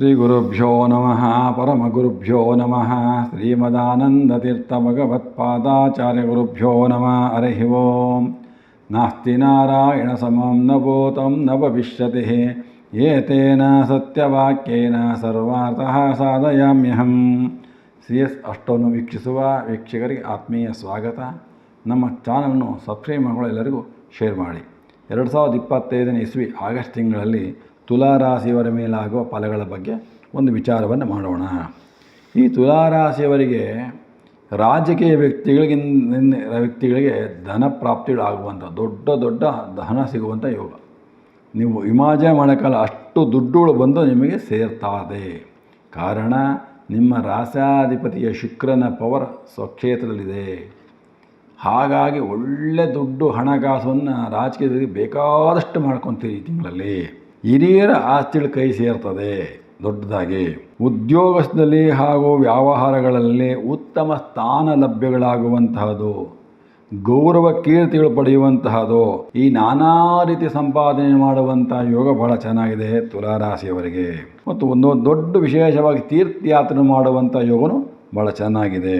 ಶ್ರೀಗುರುಭ್ಯೋ ನಮಃ, ಪರಮಗುರುಭ್ಯೋ ನಮಃ, ಶ್ರೀಮದಾನಂದತೀರ್ಥಭಗವತ್ಪಾದಾಚಾರ್ಯಗುರುಭ್ಯೋ ನಮಃ, ಹರಿ ಓಂ. ನಾಸ್ತಿ ನಾರಾಯಣ ಸಮಂ ನ ಭೂತಂ ನ ಭವಿಷ್ಯತಿ ಏತೇನ ಸತ್ಯವಾಕ್ಯೇನ ಸರ್ವಾರ್ಥಃ ಸಾಧಯಾಮ್ಯಹಂ. ಸಿ ಎಸ್ ಅಷ್ಟವನ್ನು ವೀಕ್ಷಿಸುವ ವೀಕ್ಷಕರಿಗೆ ಆತ್ಮೀಯ ಸ್ವಾಗತ. ನಮ್ಮ ಚಾನಲನ್ನು ಸಬ್ಸ್ಕ್ರೈಬ್ ಮಾಡಿಕೊಳ್ಳೋ ಎಲ್ಲರಿಗೂ ಶೇರ್ ಮಾಡಿ. ಎರಡು ಸಾವಿರದ ಇಪ್ಪತ್ತೈದನೇ ಇಸ್ವಿ ಆಗಸ್ಟ್ ತಿಂಗಳಲ್ಲಿ ತುಲಾರಾಶಿಯವರ ಮೇಲಾಗುವ ಫಲಗಳ ಬಗ್ಗೆ ಒಂದು ವಿಚಾರವನ್ನು ಮಾಡೋಣ. ಈ ತುಲಾರಾಶಿಯವರಿಗೆ ರಾಜಕೀಯ ವ್ಯಕ್ತಿಗಳಿಗೆ ವ್ಯಕ್ತಿಗಳಿಗೆ ಧನ ಪ್ರಾಪ್ತಿಗಳಾಗುವಂಥ ದೊಡ್ಡ ದೊಡ್ಡ ಧನ ಸಿಗುವಂಥ ಯೋಗ. ನೀವು ಇಮಾಜೆ ಮಾಡೋಕ್ಕಲ್ಲ ಅಷ್ಟು ದುಡ್ಡುಗಳು ಬಂದು ನಿಮಗೆ ಸೇರ್ತಾದೆ. ಕಾರಣ, ನಿಮ್ಮ ರಾಸಾಧಿಪತಿಯ ಶುಕ್ರನ ಪವರ್ ಸ್ವಕ್ಷೇತ್ರದಲ್ಲಿದೆ. ಹಾಗಾಗಿ ಒಳ್ಳೆ ದುಡ್ಡು ಹಣಕಾಸನ್ನು ರಾಜಕೀಯದಲ್ಲಿ ಬೇಕಾದಷ್ಟು ಮಾಡ್ಕೊತೀರಿ ಈ ತಿಂಗಳಲ್ಲಿ. ಹಿರಿಯರ ಆಸ್ತಿಗಳು ಕೈ ಸೇರ್ತದೆ ದೊಡ್ಡದಾಗಿ. ಉದ್ಯೋಗದಲ್ಲಿ ಹಾಗೂ ವ್ಯವಹಾರಗಳಲ್ಲಿ ಉತ್ತಮ ಸ್ಥಾನ ಲಭ್ಯಗಳಾಗುವಂತಹದು. ಗೌರವ ಕೀರ್ತಿಗಳು ಪಡೆಯುವಂತಹದು. ಈ ನಾನಾ ರೀತಿ ಸಂಪಾದನೆ ಮಾಡುವಂತಹ ಯೋಗ ಬಹಳ ಚೆನ್ನಾಗಿದೆ ತುಲಾರಾಶಿಯವರಿಗೆ. ಮತ್ತು ಒಂದು ದೊಡ್ಡ ವಿಶೇಷವಾಗಿ ತೀರ್ಥಯಾತ್ರೆ ಮಾಡುವಂಥ ಯೋಗನು ಭಾಳ ಚೆನ್ನಾಗಿದೆ.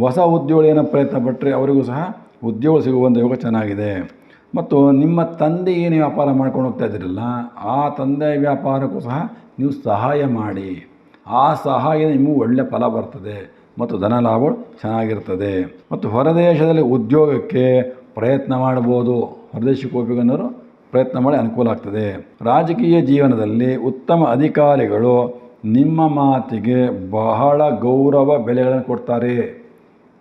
ಹೊಸ ಉದ್ಯೋಗ ಏನೋ ಪ್ರಯತ್ನ ಪಟ್ಟರೆ ಅವರಿಗೂ ಸಹ ಉದ್ಯೋಗ ಸಿಗುವಂಥ ಯೋಗ ಚೆನ್ನಾಗಿದೆ. ಮತ್ತು ನಿಮ್ಮ ತಂದೆ ಏನು ವ್ಯಾಪಾರ ಮಾಡ್ಕೊಂಡು ಹೋಗ್ತಾ ಇದ್ದೀರಲ್ಲ, ಆ ತಂದೆ ವ್ಯಾಪಾರಕ್ಕೂ ಸಹ ನೀವು ಸಹಾಯ ಮಾಡಿ. ಆ ಸಹಾಯ ನಿಮಗೂ ಒಳ್ಳೆಯ ಫಲ ಬರ್ತದೆ ಮತ್ತು ಧನ ಲಾಭಗಳು ಚೆನ್ನಾಗಿರ್ತದೆ. ಮತ್ತು ಹೊರದೇಶದಲ್ಲಿ ಉದ್ಯೋಗಕ್ಕೆ ಪ್ರಯತ್ನ ಮಾಡ್ಬೋದು. ಹೊರದೇಶಕ್ಕೆ ಹೋಗಬೇಕನ್ನೋರು ಪ್ರಯತ್ನ ಮಾಡಿ ಅನುಕೂಲ ಆಗ್ತದೆ. ರಾಜಕೀಯ ಜೀವನದಲ್ಲಿ ಉತ್ತಮ ಅಧಿಕಾರಿಗಳು ನಿಮ್ಮ ಮಾತಿಗೆ ಬಹಳ ಗೌರವ ಬೆಲೆಗಳನ್ನು ಕೊಡ್ತಾರೆ.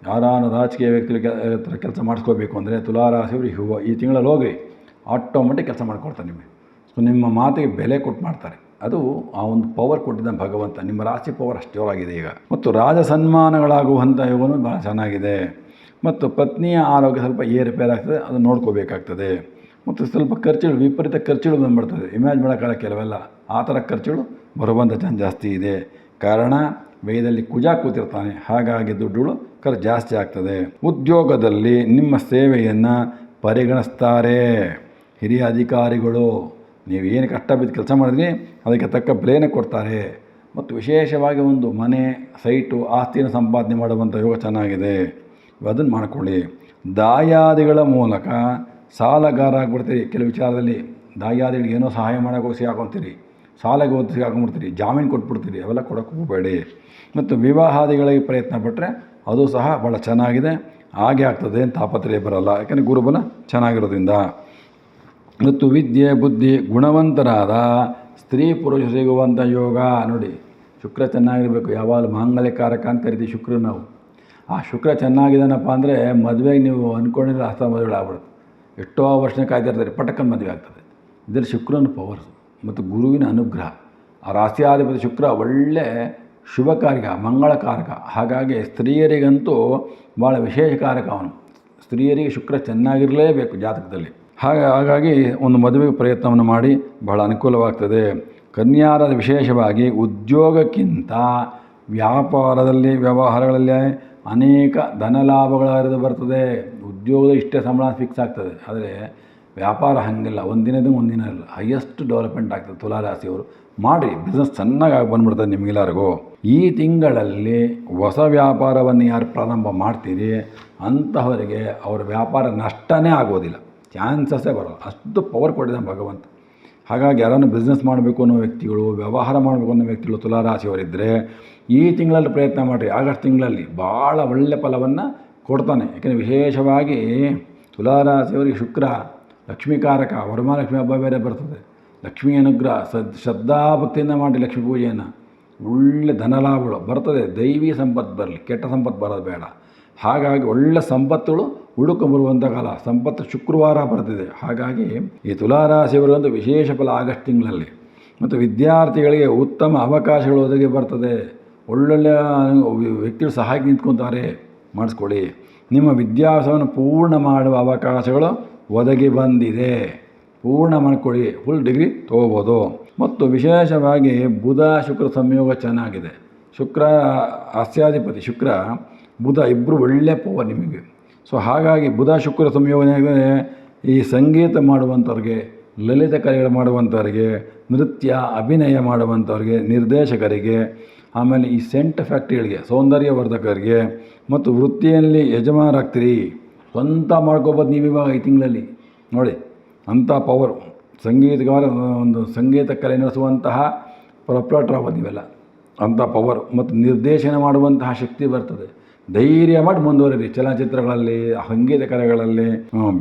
ಯಾರಾನು ರಾಜಕೀಯ ವ್ಯಕ್ತಿಗಳು ಹತ್ರ ಕೆಲಸ ಮಾಡಿಸ್ಕೋಬೇಕು ಅಂದರೆ ತುಲಾರಾಶಿಯವರು ಹೂವು ಈ ತಿಂಗಳಲ್ಲಿ ಹೋಗ್ರಿ. ಆಟೋಮೆಟಿಕ್ ಕೆಲಸ ಮಾಡಿಕೊಡ್ತಾರೆ ನಿಮಗೆ. ಸೊ ನಿಮ್ಮ ಮಾತಿಗೆ ಬೆಲೆ ಕೊಟ್ಟು ಮಾಡ್ತಾರೆ. ಅದು ಆ ಒಂದು ಪವರ್ ಕೊಟ್ಟಿದ್ದ ಭಗವಂತ. ನಿಮ್ಮ ರಾಶಿ ಪವರ್ ಅಷ್ಟು ಆಗಿದೆ ಈಗ. ಮತ್ತು ರಾಜ ಸನ್ಮಾನಗಳಾಗುವಂಥ ಯೋಗನೂ ಭಾಳ ಚೆನ್ನಾಗಿದೆ. ಮತ್ತು ಪತ್ನಿಯ ಆರೋಗ್ಯ ಸ್ವಲ್ಪ ಏರುಪೇರಾಗ್ತದೆ ಅದನ್ನು ನೋಡ್ಕೋಬೇಕಾಗ್ತದೆ. ಮತ್ತು ಸ್ವಲ್ಪ ಖರ್ಚುಗಳು, ವಿಪರೀತ ಖರ್ಚುಗಳು ಬಂದ್ಬಿಡ್ತದೆ. ಇಮ್ಯಾಜ್ ಮಾಡೋಕ್ಕಾಗ ಕೆಲವೆಲ್ಲ. ಆ ಥರ ಖರ್ಚುಗಳು ಬರುವಂಥ ಜಾಸ್ತಿ ಇದೆ. ಕಾರಣ ವೇದದಲ್ಲಿ ಕುಜ ಕೂತಿರ್ತಾನೆ. ಹಾಗಾಗಿ ದುಡ್ಡುಗಳು ಖರ್ಚು ಜಾಸ್ತಿ ಆಗ್ತದೆ. ಉದ್ಯೋಗದಲ್ಲಿ ನಿಮ್ಮ ಸೇವೆಯನ್ನು ಪರಿಗಣಿಸ್ತಾರೆ. ಹಿರಿಯ ಅಧಿಕಾರಿಗಳು, ನೀವು ಏನು ಕಷ್ಟ ಬಿದ್ದು ಕೆಲಸ ಮಾಡಿದ್ರಿ, ಅದಕ್ಕೆ ತಕ್ಕ ಬೆಲೆಯನ್ನು ಕೊಡ್ತಾರೆ. ಮತ್ತು ವಿಶೇಷವಾಗಿ ಒಂದು ಮನೆ, ಸೈಟು, ಆಸ್ತಿಯನ್ನು ಸಂಪಾದನೆ ಮಾಡುವಂಥ ಯೋಗ ಚೆನ್ನಾಗಿದೆ. ಅದನ್ನು ಮಾಡ್ಕೊಳ್ಳಿ. ದಾಯಾದಿಗಳ ಮೂಲಕ ಸಾಲಗಾರ ಆಗ್ಬಿಡ್ತೀರಿ. ಕೆಲವು ವಿಚಾರದಲ್ಲಿ ದಾಯಾದಿಗಳಿಗೆ ಏನೋ ಸಹಾಯ ಮಾಡೋಕೆ ಸಿಗಾಕೊಂತೀರಿ ಸಾಲಗೆ ಓದಿ ಹಾಕೊಂಡ್ಬಿಡ್ತೀರಿ, ಜಾಮೀನು ಕೊಟ್ಬಿಡ್ತೀರಿ, ಅವೆಲ್ಲ ಕೊಡೋಕೆ ಹೋಗಬೇಡಿ ಮತ್ತು ವಿವಾಹಾದಿಗಳಿಗೆ ಪ್ರಯತ್ನ ಪಟ್ಟರೆ ಅದು ಸಹ ಭಾಳ ಚೆನ್ನಾಗಿದೆ. ಹಾಗೆ ಆಗ್ತದೆ ತಾಪತ್ರಯ ಬರಲ್ಲ. ಯಾಕಂದರೆ ಗುರುಬಲ ಚೆನ್ನಾಗಿರೋದ್ರಿಂದ. ಮತ್ತು ವಿದ್ಯೆ, ಬುದ್ಧಿ ಗುಣವಂತರಾದ ಸ್ತ್ರೀ ಪುರುಷ ಸಿಗುವಂಥ ಯೋಗ. ನೋಡಿ, ಶುಕ್ರ ಚೆನ್ನಾಗಿರಬೇಕು. ಯಾವಾಗಲೂ ಮಾಂಗಲ್ಯಕಾರಕ ಅಂತ ಕರಿತೀವಿ ಶುಕ್ರ ನಾವು. ಆ ಶುಕ್ರ ಚೆನ್ನಾಗಿದ್ದಾನಪ್ಪ ಅಂದರೆ ಮದುವೆಗೆ ನೀವು ಅಂದ್ಕೊಂಡಿರೋ ಅಸ್ತ ಮದುವೆಗಳಾಗ್ಬಿಡುತ್ತೆ. ಎಷ್ಟೋ ವರ್ಷ ಕಾಯ್ತಿರ್ತಾರೆ ಪಟಕನ್ ಮದುವೆ ಆಗ್ತದೆ. ಇದರಲ್ಲಿ ಶುಕ್ರನ ಪವರ್ ಮತ್ತು ಗುರುವಿನ ಅನುಗ್ರಹ. ಆ ರಾಶಿಯಾಧಿಪತಿ ಶುಕ್ರ ಒಳ್ಳೆ ಶುಭಕಾರಕ ಮಂಗಳಕಾರಕ. ಹಾಗಾಗಿ ಸ್ತ್ರೀಯರಿಗಂತೂ ಭಾಳ ವಿಶೇಷಕಾರಕ ಅವನು. ಸ್ತ್ರೀಯರಿಗೆ ಶುಕ್ರ ಚೆನ್ನಾಗಿರಲೇಬೇಕು ಜಾತಕದಲ್ಲಿ. ಹಾಗೆ, ಹಾಗಾಗಿ ಒಂದು ಮದುವೆಗೆ ಪ್ರಯತ್ನವನ್ನು ಮಾಡಿ ಬಹಳ ಅನುಕೂಲವಾಗ್ತದೆ. ಕನ್ಯಾರದ ವಿಶೇಷವಾಗಿ ಉದ್ಯೋಗಕ್ಕಿಂತ ವ್ಯಾಪಾರದಲ್ಲಿ, ವ್ಯವಹಾರಗಳಲ್ಲಿ ಅನೇಕ ಧನ ಲಾಭಗಳ ಹರಿದು ಬರ್ತದೆ. ಉದ್ಯೋಗದ ಇಷ್ಟೇ ಸಂಬಳ ಫಿಕ್ಸ್ ಆಗ್ತದೆ. ಆದರೆ ವ್ಯಾಪಾರ ಹಾಗಿಲ್ಲ, ಒಂದು ಒಂದಿನ ಇಲ್ಲ ಹೈಯೆಸ್ಟ್ ಡೆವಲಪ್ಮೆಂಟ್ ಆಗ್ತದೆ ತುಲಾರಾಶಿಯವರು. ಮಾಡಿ ಬಿಸ್ನೆಸ್ ಚೆನ್ನಾಗಿ ಆಗಿ ಬಂದ್ಬಿಡ್ತದೆ ನಿಮಗೆಲ್ಲರಿಗೂ. ಈ ತಿಂಗಳಲ್ಲಿ ಹೊಸ ವ್ಯಾಪಾರವನ್ನು ಯಾರು ಪ್ರಾರಂಭ ಮಾಡ್ತೀರಿ, ಅಂತಹವರಿಗೆ ಅವರ ವ್ಯಾಪಾರ ನಷ್ಟನೇ ಆಗೋದಿಲ್ಲ. ಚಾನ್ಸಸ್ಸೇ ಬರೋಲ್ಲ. ಅಷ್ಟು ಪವರ್ ಕೊಟ್ಟಿದ್ದಾನೆ ಭಗವಂತ. ಹಾಗಾಗಿ ಯಾರನ್ನು ಬಿಸ್ನೆಸ್ ಮಾಡಬೇಕು ಅನ್ನೋ ವ್ಯಕ್ತಿಗಳು, ವ್ಯವಹಾರ ಮಾಡಬೇಕು ಅನ್ನೋ ವ್ಯಕ್ತಿಗಳು ತುಲಾರಾಶಿಯವರಿದ್ದರೆ ಈ ತಿಂಗಳಲ್ಲಿ ಪ್ರಯತ್ನ ಮಾಡಿರಿ. ಆಗಸ್ಟ್ ತಿಂಗಳಲ್ಲಿ ಭಾಳ ಒಳ್ಳೆಯ ಫಲವನ್ನು ಕೊಡ್ತಾನೆ. ಯಾಕೆಂದರೆ ವಿಶೇಷವಾಗಿ ತುಲಾರಾಶಿಯವರಿಗೆ ಶುಕ್ರ ಲಕ್ಷ್ಮೀಕಾರಕ, ವರಮಹಾಲಕ್ಷ್ಮಿ ಹಬ್ಬ ಬೇರೆ ಬರ್ತದೆ. ಲಕ್ಷ್ಮೀ ಅನುಗ್ರಹ ಸದ್ ಶ್ರದ್ಧಾಭಕ್ತಿಯಿಂದ ಮಾಡಿ ಲಕ್ಷ್ಮೀ ಪೂಜೆಯನ್ನು. ಒಳ್ಳೆ ಧನಲಾಭಗಳು ಬರ್ತದೆ, ದೈವಿ ಸಂಪತ್ತು ಬರಲಿ, ಕೆಟ್ಟ ಸಂಪತ್ತು ಬರೋದು ಬೇಡ. ಹಾಗಾಗಿ ಒಳ್ಳೆ ಸಂಪತ್ತುಗಳು ಹುಡುಕೊಂಬರುವಂಥ ಕಾಲ, ಸಂಪತ್ತು ಶುಕ್ರವಾರ ಬರ್ತಿದೆ. ಹಾಗಾಗಿ ಈ ತುಲಾರಾಶಿಯವರಿಗೊಂದು ವಿಶೇಷ ಫಲ ಆಗಸ್ಟ್ ತಿಂಗಳಲ್ಲಿ. ಮತ್ತು ವಿದ್ಯಾರ್ಥಿಗಳಿಗೆ ಉತ್ತಮ ಅವಕಾಶಗಳು ಒದಗಿ ಬರ್ತದೆ. ಒಳ್ಳೊಳ್ಳೆಯ ವ್ಯಕ್ತಿಗಳು ಸಹಾಯಕ್ಕೆ ನಿಂತ್ಕೊತಾರೆ, ಮಾಡಿಸ್ಕೊಳ್ಳಿ. ನಿಮ್ಮ ವಿದ್ಯಾಭ್ಯಾಸವನ್ನು ಪೂರ್ಣ ಮಾಡುವ ಅವಕಾಶಗಳು ಒದಗಿ ಬಂದಿದೆ. ಪೂರ್ಣ ಮಾಡ್ಕೊಳ್ಳಿ. ಫುಲ್ ಡಿಗ್ರಿ ತೊಗೋಬೋದು. ಮತ್ತು ವಿಶೇಷವಾಗಿ ಬುಧ ಶುಕ್ರ ಸಂಯೋಗ ಚೆನ್ನಾಗಿದೆ. ಶುಕ್ರ ಹಾಸ್ಯಾಧಿಪತಿ ಶುಕ್ರ, ಬುಧ ಇಬ್ಬರು ಒಳ್ಳೆಯ ಪವರ್ ನಿಮಗೆ. ಸೊ ಹಾಗಾಗಿ ಬುಧ ಶುಕ್ರ ಸಂಯೋಗ ಈ ಸಂಗೀತ ಮಾಡುವಂಥವ್ರಿಗೆ ಲಲಿತ ಕಲೆಗಳು ಮಾಡುವಂಥವ್ರಿಗೆ ನೃತ್ಯ, ಅಭಿನಯ ಮಾಡುವಂಥವ್ರಿಗೆ ನಿರ್ದೇಶಕರಿಗೆ, ಆಮೇಲೆ ಈ ಸೆಂಟ್ ಫ್ಯಾಕ್ಟ್ರಿಗಳಿಗೆ ಸೌಂದರ್ಯವರ್ಧಕರಿಗೆ, ಮತ್ತು ವೃತ್ತಿಯಲ್ಲಿ ಯಜಮಾನರಾಗ್ತೀರಿ. ಸ್ವಂತ ಮಾಡ್ಕೋಬೋದು ನೀವು ಇವಾಗ ಈ ತಿಂಗಳಲ್ಲಿ. ನೋಡಿ, ಅಂಥ ಪವರು ಸಂಗೀತಗಾರ, ಒಂದು ಸಂಗೀತ ಕಲೆ ನಡೆಸುವಂತಹ ಪ್ರೊಪ್ರೇಟರ್ ಆಗ್ಬೋದು ನೀವೆಲ್ಲ. ಅಂಥ ಪವರ್ ಮತ್ತು ನಿರ್ದೇಶನ ಮಾಡುವಂತಹ ಶಕ್ತಿ ಬರ್ತದೆ. ಧೈರ್ಯ ಮಾಡಿ ಮುಂದುವರೀರಿ. ಚಲನಚಿತ್ರಗಳಲ್ಲಿ, ಸಂಗೀತ ಕಲೆಗಳಲ್ಲಿ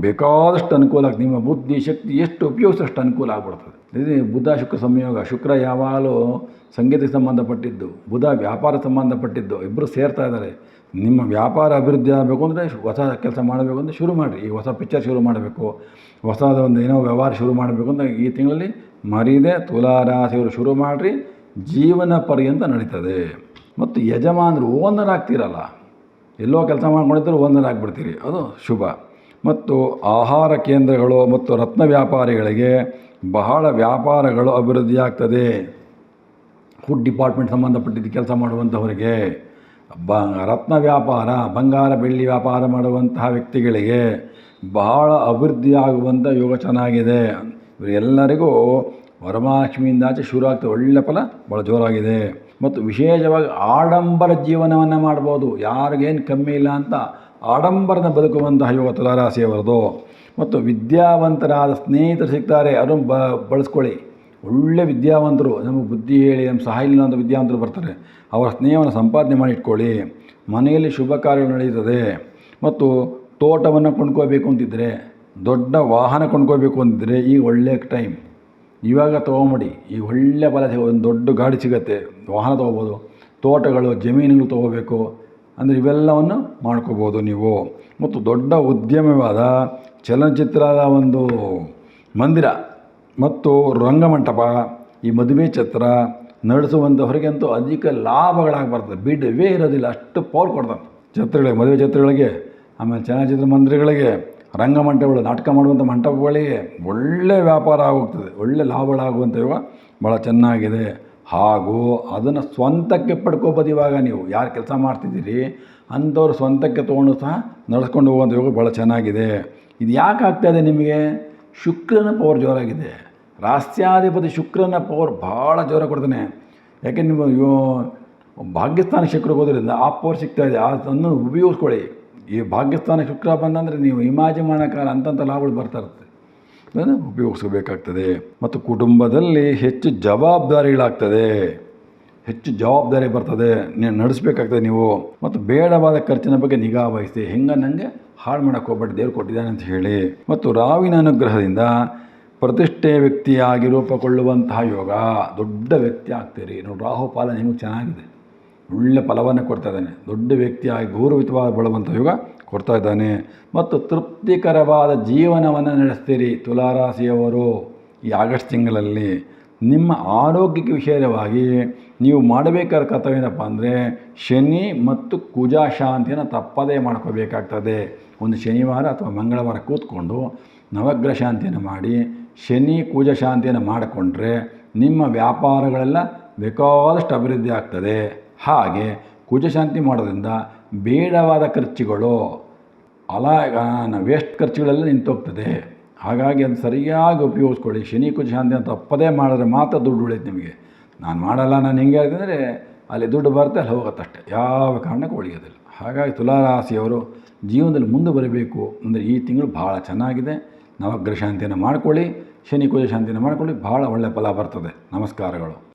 ಬೇಕಾದಷ್ಟು ಅನುಕೂಲ ಆಗ್ತದೆ. ನಿಮ್ಮ ಬುದ್ಧಿ, ಶಕ್ತಿ ಎಷ್ಟು ಉಪಯೋಗಿಸಷ್ಟು ಅನುಕೂಲ ಆಗ್ಬಿಡ್ತದೆ. ಇದು ಬುಧ ಶುಕ್ರ ಸಂಯೋಗ. ಶುಕ್ರ ಯಾವಾಗಲೂ ಸಂಗೀತಕ್ಕೆ ಸಂಬಂಧಪಟ್ಟಿದ್ದು, ಬುಧ ವ್ಯಾಪಾರ ಸಂಬಂಧಪಟ್ಟಿದ್ದು ಇಬ್ಬರು ಸೇರ್ತಾ ಇದ್ದಾರೆ. ನಿಮ್ಮ ವ್ಯಾಪಾರ ಅಭಿವೃದ್ಧಿ ಆಗಬೇಕು ಅಂದರೆ ಹೊಸ ಕೆಲಸ ಮಾಡಬೇಕು ಅಂದರೆ ಶುರು ಮಾಡಿರಿ. ಈ ಹೊಸ ಪಿಕ್ಚರ್ ಶುರು ಮಾಡಬೇಕು. ಹೊಸದ ಒಂದು ಏನೋ ವ್ಯವಹಾರ ಶುರು ಮಾಡಬೇಕು ಅಂದರೆ ಈ ತಿಂಗಳಲ್ಲಿ ಮರೀದೆ ತುಲಾರಾಶಿಯವರು ಶುರು ಮಾಡಿರಿ. ಜೀವನ ಪರ್ಯಂತ ನಡೀತದೆ. ಮತ್ತು ಯಜಮಾನರು ಓನರ್ ಆಗ್ತೀರಲ್ಲ. ಎಲ್ಲೋ ಕೆಲಸ ಮಾಡ್ಕೊಂಡಿದ್ದರೂ ಓನರ್ ಆಗಿಬಿಡ್ತೀರಿ. ಅದು ಶುಭ. ಮತ್ತು ಆಹಾರ ಕೇಂದ್ರಗಳು ಮತ್ತು ರತ್ನ ವ್ಯಾಪಾರಿಗಳಿಗೆ ಬಹಳ ವ್ಯಾಪಾರಗಳು ಅಭಿವೃದ್ಧಿ ಆಗ್ತದೆ. ಫುಡ್ ಡಿಪಾರ್ಟ್ಮೆಂಟ್ ಸಂಬಂಧಪಟ್ಟಿದ್ದು ಕೆಲಸ ಮಾಡುವಂಥವರಿಗೆ ಬ ರತ್ನ ವ್ಯಾಪಾರ, ಬಂಗಾರ, ಬೆಳ್ಳಿ ವ್ಯಾಪಾರ ಮಾಡುವಂತಹ ವ್ಯಕ್ತಿಗಳಿಗೆ ಬಹಳ ಅಭಿವೃದ್ಧಿಯಾಗುವಂಥ ಯೋಗ ಚೆನ್ನಾಗಿದೆ. ಇವರೆಲ್ಲರಿಗೂ ವರಮಹಾಲಕ್ಷ್ಮಿಯಿಂದಾಚೆ ಶುರು ಆಗ್ತದೆ. ಒಳ್ಳೆ ಫಲ ಭಾಳ ಜೋರಾಗಿದೆ. ಮತ್ತು ವಿಶೇಷವಾಗಿ ಆಡಂಬರ ಜೀವನವನ್ನು ಮಾಡ್ಬೋದು. ಯಾರಿಗೇನು ಕಮ್ಮಿ ಇಲ್ಲ ಅಂತ ಆಡಂಬರನ ಬದುಕುವಂತಹ ಯೋಗ ತುಲಾರಾಶಿಯವರದು. ಮತ್ತು ವಿದ್ಯಾವಂತರಾದ ಸ್ನೇಹಿತರು ಸಿಗ್ತಾರೆ. ಅದನ್ನು ಬ, ಬಳಸ್ಕೊಳ್ಳಿ. ಒಳ್ಳೆ ವಿದ್ಯಾವಂತರು, ನಮಗೆ ಬುದ್ಧಿ ಹೇಳಿ ನಮ್ಮ ಸಹಾಯ ಇಲ್ಲ ಅಂತ ವಿದ್ಯಾವಂತರು ಬರ್ತಾರೆ. ಅವರ ಸ್ನೇಹವನ್ನು ಸಂಪಾದನೆ ಮಾಡಿ ಇಟ್ಕೊಳ್ಳಿ. ಮನೆಯಲ್ಲಿ ಶುಭ ಕಾರ್ಯಗಳು ನಡೆಯುತ್ತದೆ. ಮತ್ತು ತೋಟವನ್ನು ಕೊಂಡ್ಕೋಬೇಕು ಅಂತಿದ್ದರೆ ದೊಡ್ಡ ವಾಹನ ಕೊಂಡ್ಕೋಬೇಕು ಅಂತಿದ್ದರೆ ಈಗ ಒಳ್ಳೆಯ ಟೈಮ್ ಇವಾಗ ತೊಗೊಂಬಿಡಿ ಈಗ ಒಳ್ಳೆ ಫಲ ಒಂದು ದೊಡ್ಡ ಗಾಡಿ ಸಿಗತ್ತೆ, ವಾಹನ ತೊಗೋಬೋದು, ತೋಟಗಳು, ಜಮೀನುಗಳು ತೊಗೋಬೇಕು, ಅಂದರೆ ಇವೆಲ್ಲವನ್ನು ಮಾಡ್ಕೋಬೋದು ನೀವು. ಮತ್ತು ದೊಡ್ಡ ಉದ್ಯಮವಾದ ಚಲನಚಿತ್ರದ ಒಂದು ಮಂದಿರ ಮತ್ತು ರಂಗಮಂಟಪ, ಈ ಮದುವೆ ಛತ್ರ ನಡೆಸುವಂಥವರಿಗಂತೂ ಅಧಿಕ ಲಾಭಗಳಾಗಿ ಬರ್ತದೆ. ಬಿಡವೇ ಇರೋದಿಲ್ಲ, ಅಷ್ಟು ಪವರ್ ಕೊಡ್ತಾನೆ ಛತ್ರಗಳಿಗೆ ಮದುವೆ ಛತ್ರಗಳಿಗೆ ಆಮೇಲೆ ಚಲನಚಿತ್ರ ಮಂದಿರಗಳಿಗೆ, ರಂಗಮಂಟಪಗಳು, ನಾಟಕ ಮಾಡುವಂಥ ಮಂಟಪಗಳಿಗೆ ಒಳ್ಳೆ ವ್ಯಾಪಾರ ಆಗೋಗ್ತದೆ. ಒಳ್ಳೆ ಲಾಭಗಳಾಗುವಂಥ ಇವಾಗ ಭಾಳ ಚೆನ್ನಾಗಿದೆ. ಹಾಗೂ ಅದನ್ನು ಸ್ವಂತಕ್ಕೆ ಪಡ್ಕೋಬೋದು ಇವಾಗ ನೀವು. ಯಾರು ಕೆಲಸ ಮಾಡ್ತಿದ್ದೀರಿ, ಅಂಥವ್ರು ಸ್ವಂತಕ್ಕೆ ತೊಗೊಂಡು ಸಹ ನಡೆಸ್ಕೊಂಡು ಹೋಗುವಂಥ ಯೋಗ ಭಾಳ ಚೆನ್ನಾಗಿದೆ. ಇದು ಯಾಕೆ ಆಗ್ತಾಯಿದೆ ನಿಮಗೆ? ಶುಕ್ರನ ಪವರ್ ಜೋರಾಗಿದೆ. ರಾಸ್ಯಾಧಿಪತಿ ಶುಕ್ರನ ಪವರ್ ಭಾಳ ಜೋರ ಕೊಡ್ತಾನೆ. ಯಾಕೆ ನಿಮ್ಮ ಯೋ- ಭಾಗ್ಯಸ್ಥಾನ ಶುಕ್ರ ಹೋದ್ರಿಂದ ಆ ಪವರ್ ಸಿಗ್ತಾ ಇದೆ, ಅದನ್ನು ಉಪಯೋಗಿಸ್ಕೊಳ್ಳಿ. ಈ ಭಾಗ್ಯಸ್ಥಾನ ಶುಕ್ರ ಬಂದಂದರೆ ನೀವು ಇಮಾಜಿ ಕಾಲ ಅಂತಂಥ ಲಾಭಗಳು ಬರ್ತಾ ಇರುತ್ತೆ. ಅದನ್ನು ಉಪಯೋಗಿಸಬೇಕಾಗ್ತದೆ ಮತ್ತು ಕುಟುಂಬದಲ್ಲಿ ಹೆಚ್ಚು ಜವಾಬ್ದಾರಿಗಳಾಗ್ತದೆ ಹೆಚ್ಚು ಜವಾಬ್ದಾರಿ ಬರ್ತದೆ. ನೀವು ನಡೆಸಬೇಕಾಗ್ತದೆ ನೀವು. ಮತ್ತು ಬೇಡವಾದ ಖರ್ಚಿನ ಬಗ್ಗೆ ನಿಗಾ ವಹಿಸಿ. ಹೆಂಗೆ ನನಗೆ ಹಾಳು ಮಾಡೋಕ್ಕೆ ಹೋಗ್ಬೇಡಿ, ದೇವ್ರು ಕೊಟ್ಟಿದ್ದಾನೆ ಅಂತ ಹೇಳಿ. ಮತ್ತು ರಾವಿನ ಅನುಗ್ರಹದಿಂದ ಪ್ರತಿಷ್ಠೆ ವ್ಯಕ್ತಿಯಾಗಿ ರೂಪುಗೊಳ್ಳುವಂತಹ ಯೋಗ, ದೊಡ್ಡ ವ್ಯಕ್ತಿ ಆಗ್ತೀರಿ. ನೋಡಿ ರಾಹುಪಾಲ ನಿಮಗೆ ಚೆನ್ನಾಗಿದೆ. ಒಳ್ಳೆ ಫಲವನ್ನು ಕೊಡ್ತಾ ಇದ್ದಾನೆ. ದೊಡ್ಡ ವ್ಯಕ್ತಿಯಾಗಿ ಗೌರವಿತವಾಗಿ ಬಳುವಂಥ ಯೋಗ ಕೊಡ್ತಾ ಇದ್ದಾನೆ. ಮತ್ತು ತೃಪ್ತಿಕರವಾದ ಜೀವನವನ್ನು ನಡೆಸ್ತೀರಿ ತುಲಾರಾಶಿಯವರು ಈ ಆಗಸ್ಟ್ ತಿಂಗಳಲ್ಲಿ. ನಿಮ್ಮ ಆರೋಗ್ಯಕ್ಕೆ ವಿಷಯವಾಗಿ ನೀವು ಮಾಡಬೇಕಾದ ಕರ್ತವ್ಯ ಏನಪ್ಪ ಅಂದರೆ, ಶನಿ ಮತ್ತು ಕುಜಾ ಶಾಂತಿಯನ್ನು ತಪ್ಪದೇ ಮಾಡ್ಕೋಬೇಕಾಗ್ತದೆ. ಒಂದು ಶನಿವಾರ ಅಥವಾ ಮಂಗಳವಾರ ಕೂತ್ಕೊಂಡು ನವಗ್ರಹ ಶಾಂತಿಯನ್ನು ಮಾಡಿ ಶನಿ ಕೂಜಶಾಂತಿಯನ್ನು ಮಾಡಿಕೊಂಡ್ರೆ ನಿಮ್ಮ ವ್ಯಾಪಾರಗಳೆಲ್ಲ ಬೇಕಾದಷ್ಟು ಅಭಿವೃದ್ಧಿ ಆಗ್ತದೆ. ಹಾಗೆ ಕುಜಶಾಂತಿ ಮಾಡೋದ್ರಿಂದ ಬೇಡವಾದ ಖರ್ಚುಗಳು ಅಲ ವೇಸ್ಟ್ ಖರ್ಚುಗಳೆಲ್ಲ ನಿಂತೋಗ್ತದೆ. ಹಾಗಾಗಿ ಅದು ಸರಿಯಾಗಿ ಉಪಯೋಗಿಸ್ಕೊಳ್ಳಿ. ಶನಿ ಕುಜ ಶಾಂತಿ ಅಂತ ತಪ್ಪದೇ ಮಾಡಿದ್ರೆ ಮಾತ್ರ ದುಡ್ಡು ಉಳಿಯುತ್ತೆ ನಿಮಗೆ. ನಾನು ಮಾಡಲ್ಲ, ನಾನು ಹಿಂಗೆ ಅಂದರೆ ಅಲ್ಲಿ ದುಡ್ಡು ಬರುತ್ತೆ, ಅಲ್ಲಿ ಹೋಗುತ್ತಷ್ಟೆ ಯಾವ ಕಾರಣಕ್ಕೂ ಉಳಿಯೋದಿಲ್ಲ. ಹಾಗಾಗಿ ತುಲಾರಾಶಿಯವರು ಜೀವನದಲ್ಲಿ ಮುಂದೆ ಬರಬೇಕು. ಅಂದರೆ ಈ ತಿಂಗಳು ಭಾಳ ಚೆನ್ನಾಗಿದೆ. ನವಗ್ರಹ ಶಾಂತಿಯನ್ನು ಮಾಡ್ಕೊಳ್ಳಿ. ಶನಿ ಕುಜ ಶಾಂತಿಯನ್ನು ಮಾಡಿಕೊಳ್ಳಿ ಭಾಳ ಒಳ್ಳೆಯ ಫಲ ಬರ್ತದೆ. ನಮಸ್ಕಾರಗಳು.